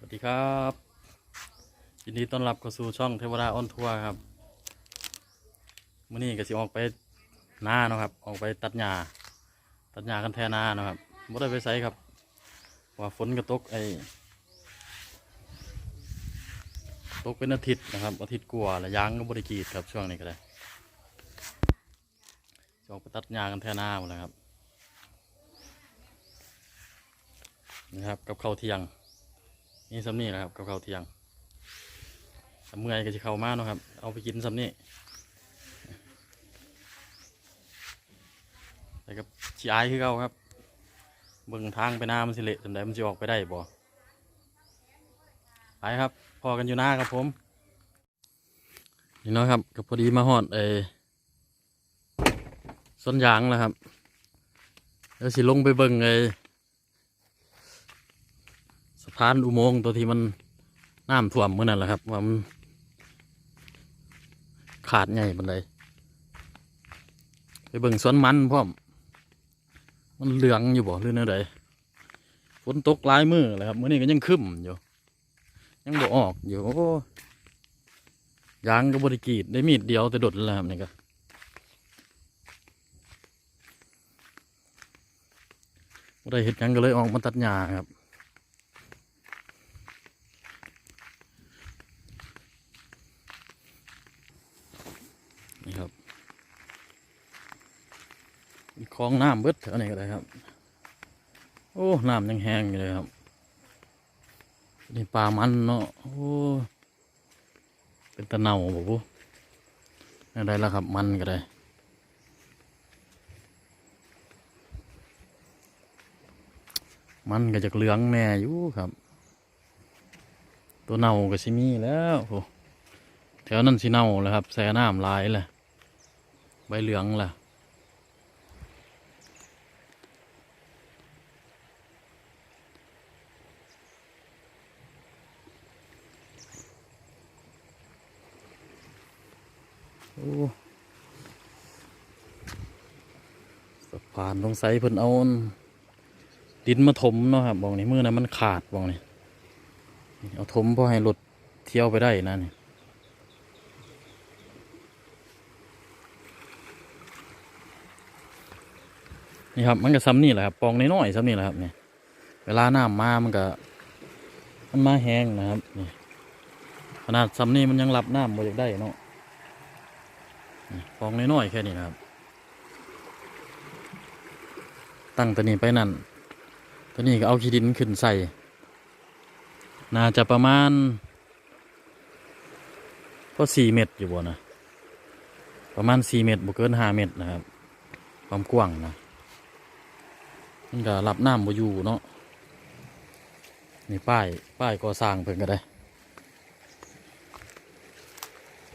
สวัสดีครับยินดีต้อนรับเข้าสู่ช่องเทวดาออนทัวร์ครับมื่อนี้ก็สิออกไปนาเนาะครับ ออกไปตัดหญ้าตัดหญ้ากันแทนาเนาะครับบ่ได้ไปไสครับ ว่าฝนก็ตกไอ้ตกเป็นอาทิตย์นะครับอาทิตย์กว่าแล้วยางก็บริกีดครับช่วงนี้ก็ได้ออกไปตัดหญ้ากันแทนาหมดแล้วครับนี่ครับกับข้าวเที่ยง นี่สำนี่แหละครับกับข้าวเที่ยงสำเมื่อยก็จะเข้ามาเนาะครับ เอาไปกินสำนี่แต่กับชีอายคือเก่าครับ เบิ่งทางไปหน้ามันสิเละจำได้มันจะออกไปได้บ่ไปครับ พอกันอยู่หน้าครับผม นี่เนาะครับก็พอดีมาฮอดไอ้ส้นยางแล้วครับ เดี๋ยวสิลงไปเบิ่งไอ้ สะพานอุโมงค์ตัวที่มันน้ำท่วมเมื่อนั้นแหละครับว่ามันขาดไงบันไดไปเบิ่งสวนมันพร้อม มันเหลืองอยู่บ่หรือแนวใดฝนตกหลายมือเลยครับมื้อนี้ก็ยังคึ้มอยู่ ยังบ่ออกอยู่โอ้ยางก็บริกีดได้มีดเดียวแต่ดดแล้วครับนี่ก็บ่ได้เห็ดยังก็เลยออกมาตัดหญ้าครับ นี่ครับมีค ลองน้ำเบิดแถวนี้ก็ได้ครับ โอ้ น้ำยังแห้งอยู่เลยครับ นี่ปลามันเนาะ โอ้ เป็นตะเนาบ่ปุ๊ได้แล้วครับมันก็ได้มันก็จะเหลืองแน่อยู่ครับ ตัวเน่าก็สิมีแล้วโอ้แถวนั้นสิเน่าแล้วครับแซ่น้ำลายเลยใบเหลืองล่ะ สะพานตรงไซเพิ่นเอาดินมาถมเนาะครับบอกนี่มือนะมันขาดบอกนี่เอาถมเพื่อให้รถเที่ยวไปได้นะนี่นี่ครับมันก็ซ้ำนี่แหละครับปองน้อยๆซ้ำนี่แหละครับเนี่ยเวลาน้ำมามันก็ มันมาแห้งนะครับนี่ขนาดซ้ำนี่มันยังรับน้ำบ่อยากได้เนาะ นี่ปองน้อยๆแค่นี้นะครับ ตั้งตัวนี้ไปนั่นตัวนี้ก็เอาขี้ดินขึ้นใส่ น่าจะประมาณก็สี่เมตรอยู่บ่นะประมาณสี่เมตรบ่เกินห้าเมตรนะครับ ความกว้างนะมันก็รับน้ำบ่อยู่เนาะนี่ป้ายป้ายก่อสร้างเพิ่นก็ได้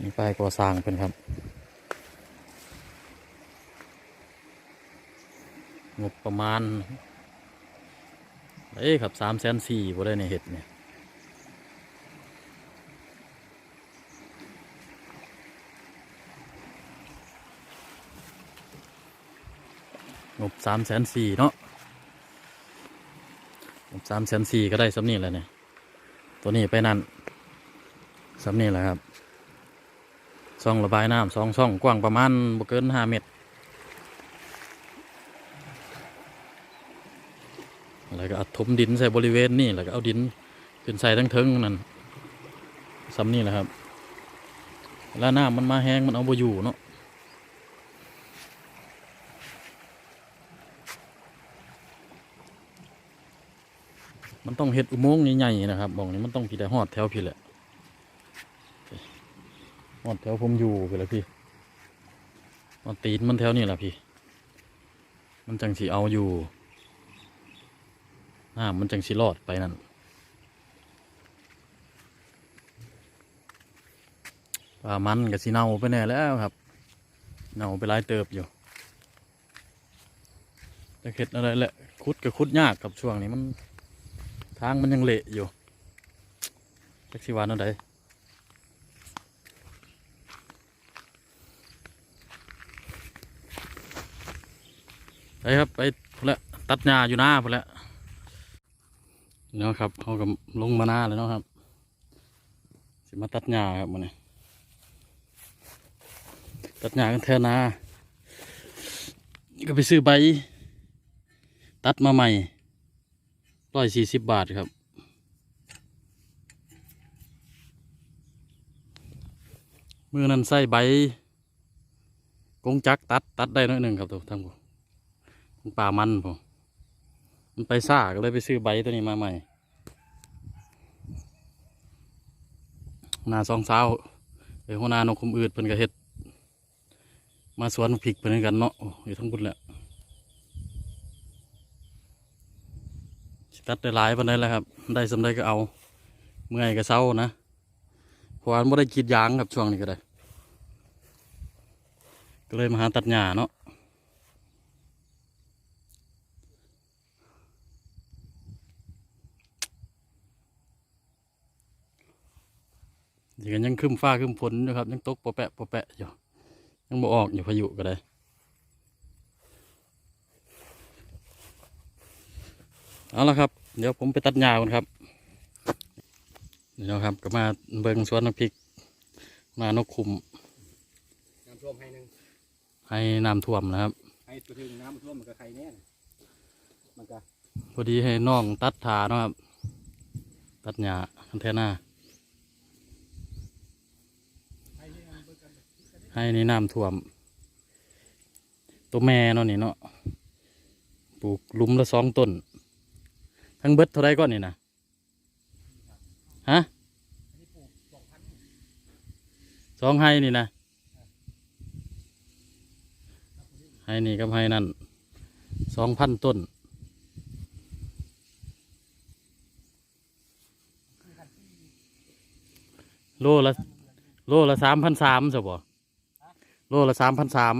นี่ป้ายก่อสร้างเพิ่นครับ งบประมาณ เอ้ยครับสามแสนสี่บ่ได้ในเห็ดเนี่ยงบสามแสนสี่เนาะงบสามแสนสี่ก็ได้สำนี่แหละเนี่ย ตัวนี้ไปนั่นสำนี่แหละครับ ช่องระบายน้ำสองช่องกว้างประมาณบ่เกินห้าเมตร แล้วก็เอาถมดินใส่บริเวณนี่แล้วก็เอาดินขึ้นใส่ทั้งเทิงนั่นซ้ำนี่แหละครับเวลาน้ำมันมาแห้งมันเอาบ่อยู่เนาะมันต้องเห็ดอุโมงค์ใหญ่ๆนะครับบอกนี้มันต้องพี่ได้หอดแถวพี่แหละหอดแถวผมอยู่พี่แหละพี่ตีนมันแถวนี่แหละพี่ มันจังสีเอาอยู่ น้ามันจังสีรอดไปนั่นปลามันกับสีเน่าไปแน่แล้วครับ เน่าไปหลายเติบอยู่จะเห็ดอะไรแหละคุดกับคุดยากกับช่วงนี้มันทางมันยังเละอยู่แท็กซี่วานนั่นใดไปครับไปพุ่นละตัดหญ้าอยู่หน้าพุ่นละ เนาะครับเขาก็ลงมาหน้าแล้วเนาะครับ สิมาตัดหญ้าครับมันนี่ตัดหญ้ากันแทนนาก็ไปซื้อใบ ตัดมาใหม่ร้อยสี่สิบบาทครับมือนั้นใส่ใบกงจักตัดตัดได้หน้อยหนึ่งครับตัวทั้งผมป่ามันผม มันไปซ่าก็เลยไปซื้อใบตัวนี้มาใหม่ นาซองเช้าไปหัวหนานกคุมอืดเพิ่นก็เฮ็ด มาสวนพริกเพิ่นกันเนาะอยู่ทั้งบุญแหละตัดได้หลายปานใดแล้วครับ ได้สำได้ก็เอา เมื่อยก็เศร้านะเพราะว่าไม่ได้กีดยางครับช่วงนี้ก็ได้ ก็เลยมาหาตัดหญ้าเนาะ ยังกันยังครึ้มฟ้าครึ้มฝนอยู่ครับยังตกปะแปะปะแปะอยู่ยังบ่ออกอยู่พายุก็ได้เอาละครับ เดี๋ยวผมไปตัดหญ้าก่อนครับเดี๋ยวครับก็มาเบิ่งสวนน้ำพริก มานกคุมน้ำท่วมให้หนึ่งให้น้ำท่วมนะครับให้ตัวถึงน้ำมันท่วมมันก็ใครแน่น่ะมันก็พอดีให้น้องตัดถาเนาะครับ ตัดหญ้าคันแทน่า ให้นี่มันเบิกกัน ให้ในน้ำท่วม ตัวแม่เนาะนี่เนาะปลูกลุมละสองต้น ทั้งเบิดเท่าไรก่อนนี่นะฮะสองพันสองให้นี่นะให้นี่กับให้นั่นสองพันต้นโลละโลละสามพันสามสิบ่ โลละสามพันสาม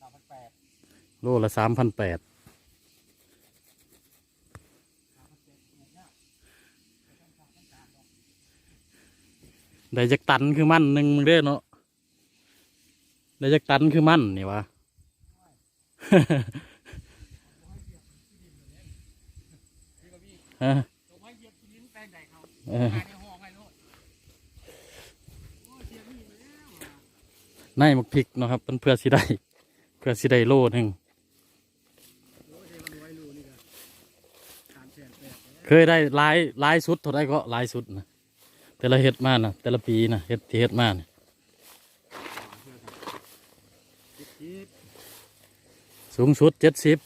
สามพันแปดโลละสามพันแปดได้จักตันคือมันหนึ่งมึงเด้อเนาะได้จักตันคือมันนี่วะพี่ก็พี่ฮะ ในมักพริกเนาะครับเป็นเพื่อสิได้เพื่อสิได้โลหนึ่งเคยได้ลายลายสุดเท่าไรก็ลายสุดนะแต่ละเฮ็ดมานะแต่ละปีนะเฮ็ดที่เฮ็ดมานะสูงสุดเจ็ดสิบ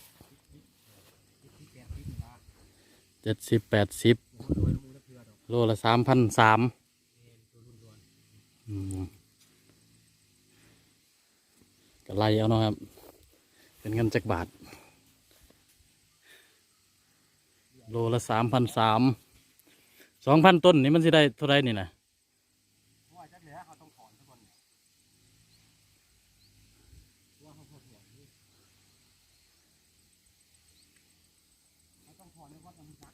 เจ็ดสิบแปดสิบโลละสามพันสามอ็นตัวรุ่นรวนก็ ไล่เอาเนาะครับ เป็นเงินจักบาท โลละสามพันสามสองพันต้นนี่มันสิได้เท่าไรนี่นะเพราะว่าจักเหลือเขาต้องถอนทุกคนเนี่ยเพราะว่าเขาปวดหัวนี่เขาต้องถอนในวัดน้ำจัก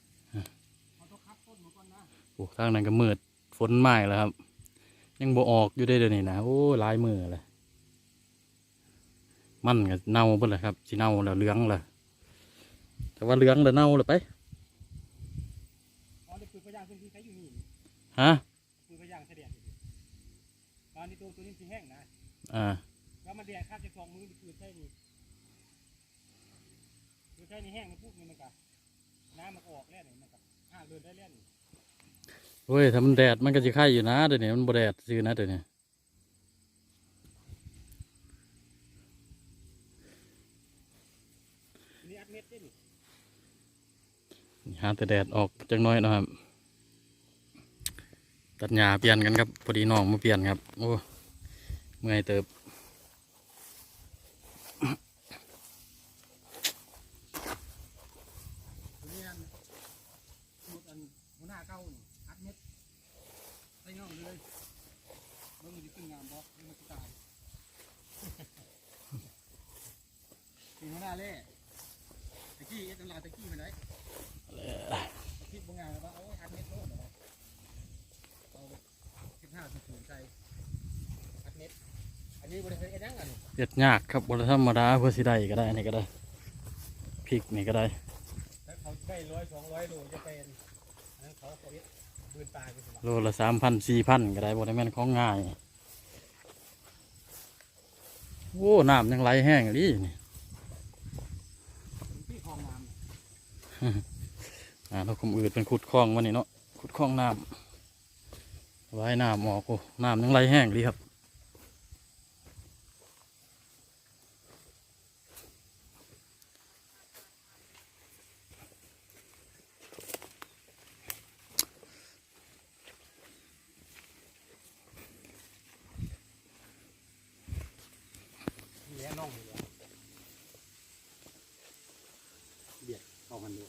เขาต้องคัดต้นมาก่อนนะโอ้ทางนั้นก็มืดฝนไหม้แล้วครับ ยังบ่ออกอยู่ได้เดี๋ยวนี้นะ โอ้หลายมือเลย มันก็เน่าเบิดเลยครับสิเน่าแล้วเหลืองเลยแต่ว่าเหลืองแล้วเน่าเลยไปตอนนี้ปืนพยางขึ้นที่ใช้อยู่นี่ฮะปืนพยางเสด็จอยู่ตอนนี้ตัวตัวนี้สิแห้งนะอ่าแล้วมันแดงข้าจากสองมือปืนใช่นี่ปืนใช่นี่แห้งมันพูดนี่มันก็น้ำมันออกแล้วนี่มันก็ห้าเดินได้แล้วนี่เว้ยถ้ามันแดดมันก็จะไข่อยู่นะเดี๋ยวนี้มันบ่แดดซื้อนะเดี๋ยวนี้ ทีนี้อัด เม็ดได้นี่หาแต่แดดออกจังน้อยเนาะครับ ตัดหญ้าเปลี่ยนกันครับพอดีน้องมาเปลี่ยนครับ โอ้เมื่อยเติบทีนี้อันหมดอันหัวหน้าเก้านี่อัดเม็ดใส่น่องเลยเบิ่งมันจะขึ้นงามบ่นี่มันจะตายนี่หัวหน้าเล่ตะ กี้เอ็ดตลาดตะกี้ไปไหนคิดบางงานแล้วว่าเอาไว้อัดเม็ดโน่นเหรอเอาสิบห้าสิบศูนย์ใส่อัดเม็ดอันนี้บริเวณเอ็ดยังอันนี้เฮ็ดยากครับบธรรมดาเพื่อสิได้ก็ได้อันนี้ก็ได้พริกนี่ก็ได้แล้วเขาได้ร้อยสองร้อยโลจะเป็นอันนั้นเขาเขาเรียกบืนตายไปสิโลละสามพันสี่พันก็ได้บ่ได้แม่นของง่ายโอ้น้ำยังไหลแห้งดินี่ ที่คลองน้ อ่าเราคุมอืดเป็นขุดคลองวันนี้เนาะขุดคลองน้ำไว้น้ำออกโอ้น้ำยังไหลแห้งดีครับำมีแย่น่องอยู่แล้วเบียดเข้ากันดู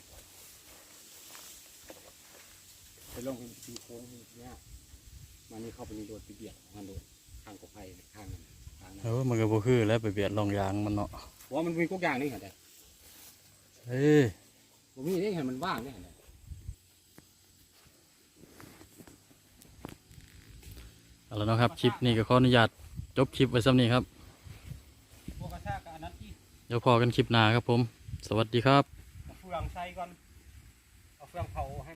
ไปลงเป็นสีโค้ง เนี่ยมานี่เข้าไปในโดดไปเบียดของมันโดดข้างกบไผ่ข้างนั้นข้างนั้นเออมันก็บ่คือแล้วไปเบียดลองยางมันเนาะเพราะว่ามันมีกุ๊กอย่างนี่เห็นไหมเอ้ยผมมีนี่เห็นมันว่างนี่เห็นไหมเอาละเนาะครับคลิปนี้ก็ขออนุญาตจบคลิปไว้ซ้ำนี้ครับพวกกระชากกับอันนั้นที่เดี๋ยวพอกันคลิปหน้าครับผม สวัสดีครับเอาเฟืองใส่ก่อนเอาเฟืองเผาให้